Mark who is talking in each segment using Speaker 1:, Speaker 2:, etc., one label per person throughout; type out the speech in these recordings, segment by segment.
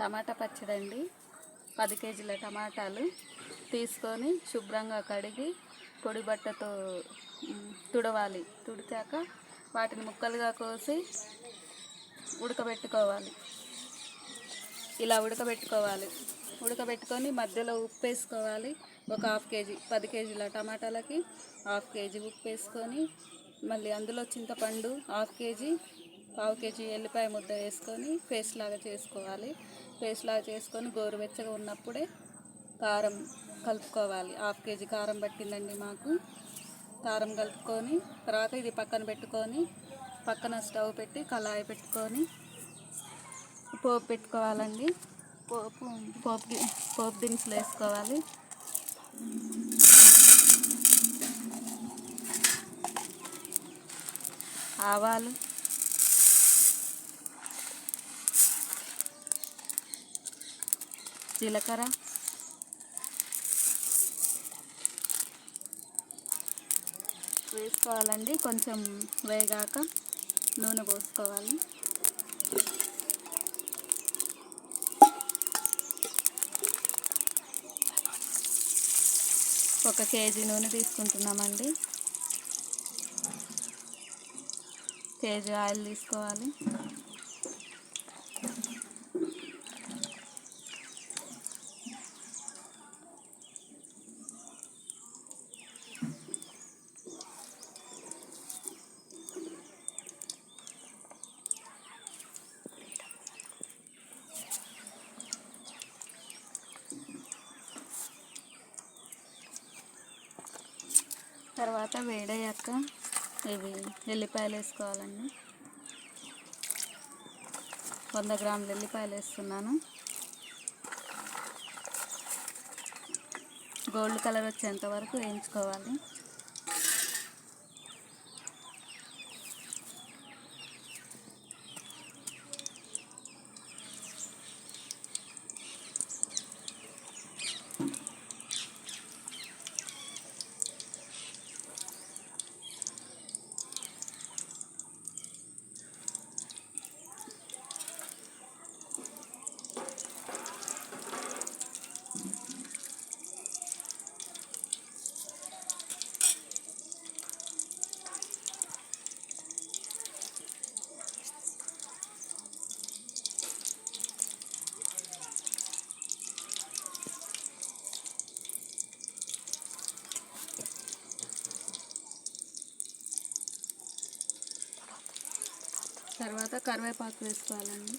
Speaker 1: టమాటా పచ్చడి అండి పది కేజీల టమాటాలు తీసుకొని శుభ్రంగా కడిగి పొడి బట్టతో తుడవాలి. తుడిచాక వాటిని ముక్కలుగా కోసి ఉడకబెట్టుకోవాలి. ఇలా ఉడకబెట్టుకోవాలి. ఉడకబెట్టుకొని మధ్యలో ఉప్పు వేసుకోవాలి. ఒక హాఫ్ కేజీ పది కేజీల టమాటాలకి హాఫ్ కేజీ ఉప్పు వేసుకొని మళ్ళీ అందులో చింతపండు హాఫ్ కేజీ పావు కేజీ ఎల్లిపాయ ముద్ద వేసుకొని పేస్ట్ లాగా చేసుకోవాలి. పేస్ట్ లాగా చేసుకొని గోరువెచ్చగా ఉన్నప్పుడే కారం కలుపుకోవాలి. హాఫ్ కేజీ కారం పట్టిందండి మాకు. కారం కలుపుకొని తర్వాత ఇది పక్కన పెట్టుకొని పక్కన స్టవ్ పెట్టి కళాయి పెట్టుకొని పోపు పెట్టుకోవాలండి. పోపు పోపు పోపు దినుసులు వేసుకోవాలి. ఆవాలు జీలకర్ర. వేసుకోవాలండి కొంచెం వేగాక నూనె పోసుకోవాలి. ఒక కేజీ నూనె తీసుకుంటున్నామండి. కేజీ ఆయిల్ తీసుకోవాలి. తర్వాత వేడయ్యాక ఇవి ఎల్లిపాయలు వేసుకోవాలండి. వంద గ్రాముల ఎల్లిపాయలు వేస్తున్నాను. గోల్డ్ కలర్ వచ్చేంత వరకు వేయించుకోవాలి. తర్వాత కరివేపాకు వేసుకోవాలండి.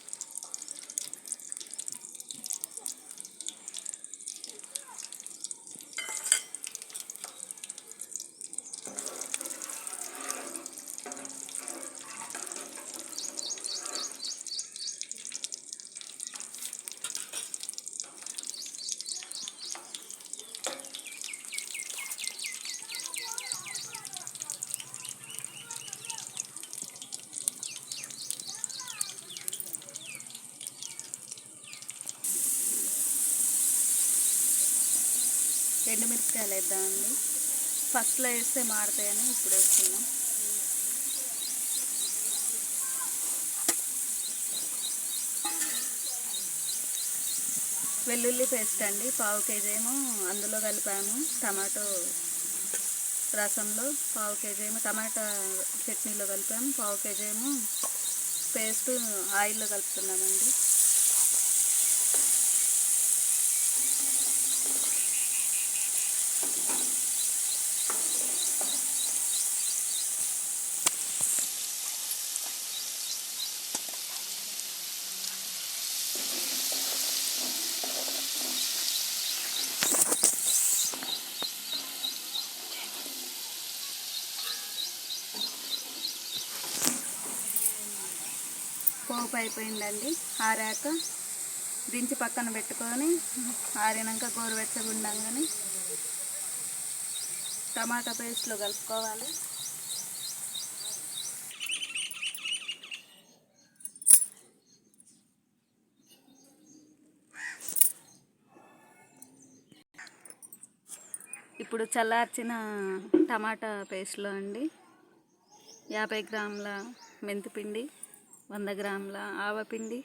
Speaker 1: ఎండుమిరపకాయలు వేద్దామండి ఫస్ట్లో వేస్తే మాడతాయని ఇప్పుడు వేస్తున్నాం. వెల్లుల్లి పేస్ట్ అండి పావు కేజీ ఏమో అందులో కలిపాము టమాటో రసంలో పావు కేజీ ఏమో టమాటా చట్నీలో కలిపాము పావు కేజీ ఏమో పేస్ట్ ఆయిల్లో కలుపుతున్నామండి. పోపు అయిపోయిందండి. ఆరాక దించి పక్కన పెట్టుకొని ఆరినాక గోరువెచ్చగుండంగానే టమాటా పేస్ట్లో కలుపుకోవాలి. ఇప్పుడు చల్లార్చిన టమాటా పేస్ట్లో అండి యాభై గ్రాముల మెంతిపిండి వంద గ్రాముల ఆవపిండి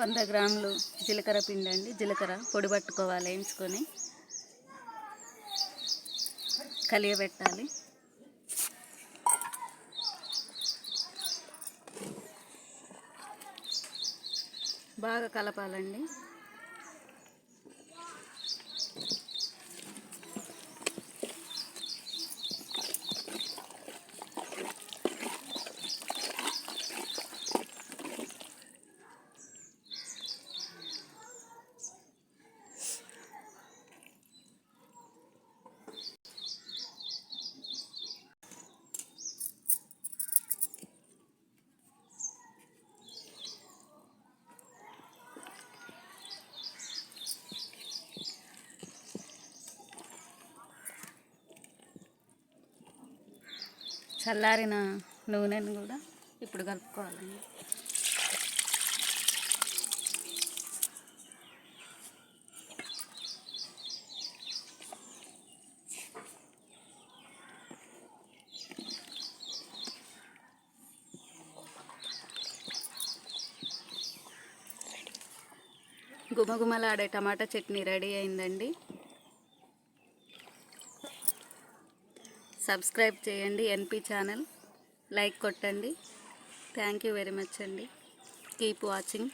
Speaker 1: వంద గ్రాములు జీలకర్ర పిండి అండి. జీలకర్ర పొడి పట్టుకోవాలి వేయించుకొని కలియబెట్టాలి. బాగా కలపాలండి. చల్లారిన నూనెను కూడా ఇప్పుడు కలుపుకోవాలండి. గుమగుమలాడే టమాటా చట్నీ రెడీ అయిందండి. సబ్స్క్రైబ్ చేయండి ఎన్పి ఛానల్. లైక్ కొట్టండి. థ్యాంక్ యూ వెరీ మచ్ అండి. Keep watching.